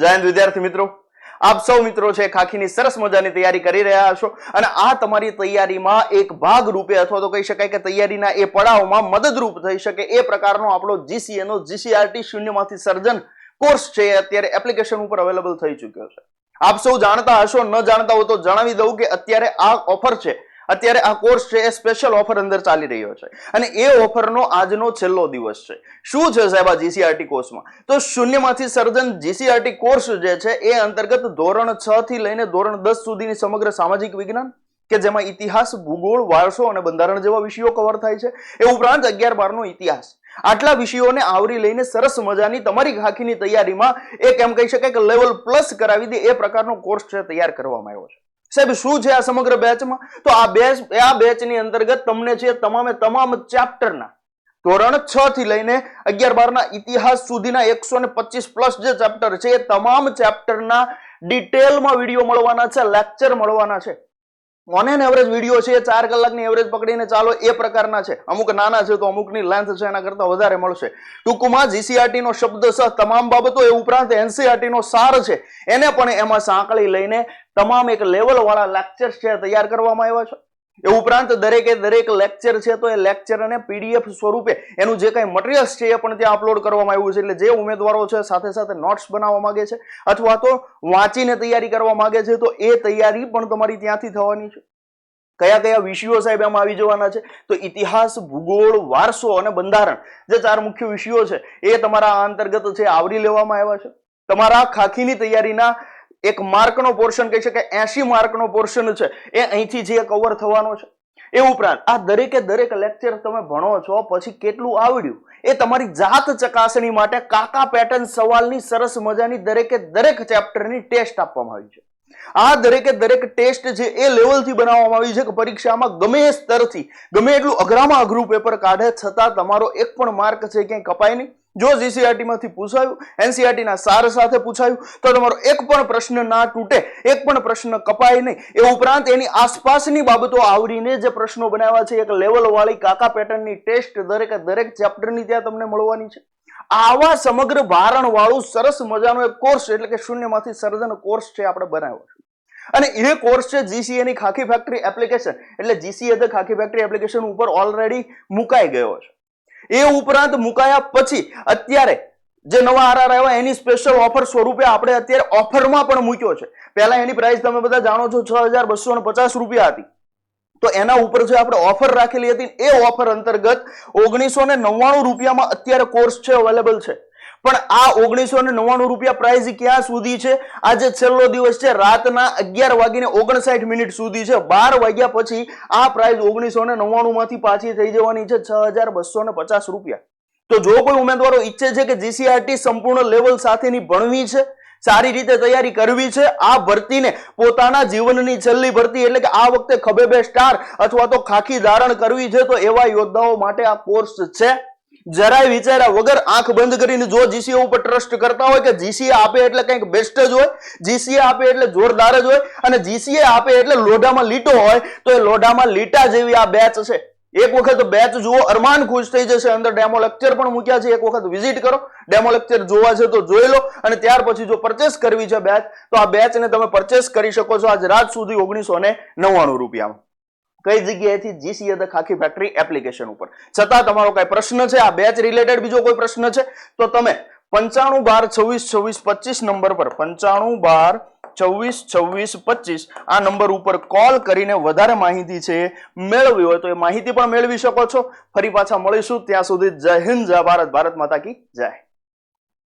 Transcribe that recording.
જય હિન્દ વિદ્યાર્થી મિત્રો. આપ સૌ મિત્રો છે ખાખીની સરસ મજાની તૈયારી કરી રહ્યા છો અને આ તમારી તૈયારીમાં એક ભાગ રૂપે અથવા તો કહી શકાય કે તૈયારીના એ પડાવમાં મદદરૂપ થઈ શકે એ પ્રકારનો આપણો જીસીએ નો જીસીઆરટી શૂન્યમાંથી સર્જન કોર્સ છે અત્યારે એપ્લિકેશન ઉપર અવેલેબલ થઈ ચુક્યો છે. આપ સૌ જાણતા હશો, ન જાણતા હો તો જણાવી દઉં કે અત્યારે આ ઓફર છે અત્યારે આ કોર્સ છે એ સ્પેશિયલ ઓફર અંદર ચાલી રહ્યો છે. અને એ ઓફરનો આજનો છેલ્લો દિવસ છે. શું છે સાહેબ આ જીસીઆરટી કોર્સમાં તો શૂન્યમાંથી સર્જન જીસીઆરટી કોર્સ જે છે એ અંતર્ગત ધોરણ છ થી લઈને ધોરણ દસ સુધીની સમગ્ર સામાજિક વિજ્ઞાન કે જેમાં ઇતિહાસ, ભૂગોળ, વારસો અને બંધારણ જેવા વિષયો કવર થાય છે. એ ઉપરાંત અગિયાર બારનો ઇતિહાસ. આટલા વિષયોને આવરી લઈને સરસ મજાની તમારી ખાખીની તૈયારીમાં એક એમ કહી શકાય કે લેવલ પ્લસ કરાવી દે એ પ્રકારનો કોર્સ છે તૈયાર કરવામાં આવ્યો છે. સાહેબ, શું છે આ સમગ્ર બેચમાં તો આ બેચ આ બેચની અંતર્ગત તમને છે તમામે તમામ ચેપ્ટરના ધોરણ છ થી લઈને અગિયાર બારના ઇતિહાસ સુધીના એકસો ને પચીસ પ્લસ જે ચેપ્ટર છે એ તમામ ચેપ્ટરના ડિટેલમાં વીડિયો મળવાના છે લેક્ચર મળવાના છે. ઓન એન એવરેજ વીડિયો છે ચાર કલાકની એવરેજ પકડીને ચાલો, એ પ્રકારના છે. અમુક નાના છે તો અમુકની લેન્થ છે, એના કરતા વધારે મળશે. ટૂંકમાં જીસીઆરટી નો શબ્દ સહ તમામ બાબતો એ ઉપરાંત એનસીઆરટી નો સાર છે, એને પણ એમાં સાંકળી લઈને તમામ એક લેવલ વાળા લેક્ચર છે તૈયાર કરવામાં આવ્યા છે. એ ઉપરાંત દરેકે દરેક લેક્ચર છે તો એ લેક્ચર અને પીડીએફ સ્વરૂપે એનું જે કાંઈ મટીરિયલ્સ છે એ પણ ત્યાં અપલોડ કરવામાં આવ્યું છે. એટલે જે ઉમેદવારો છે સાથે સાથે નોટ્સ બનાવવા માંગે છે અથવા તો વાંચીને તૈયારી કરવા માંગે છે તો એ તૈયારી પણ તમારી ત્યાંથી થવાની છે. કયા કયા વિષયો સાહેબ એમાં આવી જવાના છે? તો ઇતિહાસ, ભૂગોળ, વારસો અને બંધારણ જે ચાર મુખ્ય વિષયો છે એ તમારા આ અંતર્ગત છે, આવરી લેવામાં આવ્યા છે. તમારા ખાખીની તૈયારીના એક માર્કનો પોર્શન કહી શકાય એસી માર્કનો પોર્શન છે. એ અહીંથી જે કવર થવાનો છે. એ ઉપરાંત, આ દરેકે દરેક લેક્ચર તમે ભણો છો, પછી કેટલું આવડ્યું? એ તમારી જાત ચકાસણી માટે કાકા પેટર્ન સવાલની સરસ મજાની દરેકે દરેક ચેપ્ટરની ટેસ્ટ આપવામાં આવી છે. આ દરેકે દરેક ટેસ્ટ છે એ લેવલથી બનાવવામાં આવી છે કે પરીક્ષામાં ગમે સ્તરથી, ગમે એટલું અઘરામાં અઘરું પેપર કાઢે, છતાં તમારો એક પણ માર્ક છે ક્યાંય કપાય નહીં. જો જીસીઆરટીમાંથી પૂછાયું એનસીઆરટીના સાર સાથે પૂછાયું, તો તમારો એક પણ પ્રશ્ન ના તૂટે, એક પણ પ્રશ્ન કપાય નહીં. એ ઉપરાંત એની આસપાસની બાબતો આવરીને જે પ્રશ્નો બનાવ્યા છે, એક લેવલવાળી કાકા પેટર્નની ટેસ્ટ દરેકે, દરેક ચેપ્ટરની ત્યાં તમને મળવાની છે. આવા સમગ્ર ભારણવાળું સરસ મજાનો એક કોર્સ એટલે કે શૂન્યમાંથી સર્જન કોર્સ છે આપણે બનાવ્યો અને એ કોર્સ છે જીસીએ ની ખાખી ફેક્ટરી એપ્લિકેશન એટલે GCA the khaki factory application ઉપર ઓલરેડી મુકાઈ ગયો છે. એ ઉપરાંત મુકાયા પછી અત્યારે જે નવા આરઆર આવ્યા એની સ્પેશિયલ ઓફર સ્વરૂપે આપણે અત્યારે ઓફરમાં પણ મૂક્યો છે. પહેલા એની પ્રાઇસ તમે બધા જાણો છો છ હજાર બસો પચાસ રૂપિયા હતી. તો એના ઉપર જે આપણે ઓફર રાખેલી હતી એ ઓફર અંતર્ગત ઓગણીસો નવ્વાણું રૂપિયામાં અત્યારે કોર્સ છે અવેલેબલ છે. પણ આ ઓગણીસો ને નવ્વાણું રૂપિયા પ્રાઇસ ક્યાં સુધી છે? આજે છેલ્લો દિવસ છે, રાતના અગિયાર વાગીને ઓગણસાઠ મિનિટ સુધી છે. બાર વાગ્યા પછી આ પ્રાઇસ ઓગણીસો ને નવ્વાણું માંથી પાછી થઈ જવાની છે, છ હજાર બસો ને પચાસ રૂપિયા. તો જો કોઈ ઉમેદવારો ઈચ્છે છે કે જીસીઆરટી સંપૂર્ણ લેવલ સાથેની ભણવી છે, સારી રીતે તૈયારી કરવી છે, આ ભરતીને પોતાના જીવનની છેલ્લી ભરતી એટલે કે આ વખતે ખબે બે સ્ટાર અથવા તો ખાખી ધારણ કરવી છે, તો એવા યોદ્ધાઓ માટે આ કોર્સ છે. જરાય વિચાર્યા વગર આંખ બંધ કરીને જો જીસીએ ઉપર ટ્રસ્ટ કરતા હોય કે જીસીએ આપે એટલે કંઈક બેસ્ટ જ હોય જીસીએ આપે એટલે જોરદાર જ હોય અને જીસીએ આપે એટલે લોઢામાં લીટો હોય, તો એ લોઢામાં લીટા જેવી આ બેચ છે. એક વખત બેચ જુઓ, અરમાન ખુશ થઈ જશે. અંદર ડેમો લેક્ચર પણ મૂક્યા છે. એક વખત વિઝિટ કરો. ડેમો લેક્ચર જોવા છે તો જોઈ લો. અને ત્યાર પછી જો પરચેસ કરવી છે બેચ તો આ બેચને તમે પરચેસ કરી શકો છો આજ રાત સુધી ઓગણીસો ને નવ્વાણું રૂપિયામાં. કઈ જગ્યાએથી GCA the khaki factory application ઉપર. છતાં તમારો કઈ પ્રશ્ન છે, આ બેચ રિલેટેડ બીજો કોઈ પ્રશ્ન છે, તો તમે પંચાણું બાર છવ્વીસ છવ્વીસ પચીસ નંબર પર પંચાણું બાર છવ્વીસ છવ્વીસ પચીસ આ નંબર ઉપર કોલ કરીને વધારે માહિતી છે, મેળવવી હોય તો એ માહિતી પણ મેળવી શકો છો. ફરી પાછા મળીશું, ત્યાં સુધી જય હિન્દ, જય ભારત ભારત માતા કી જય.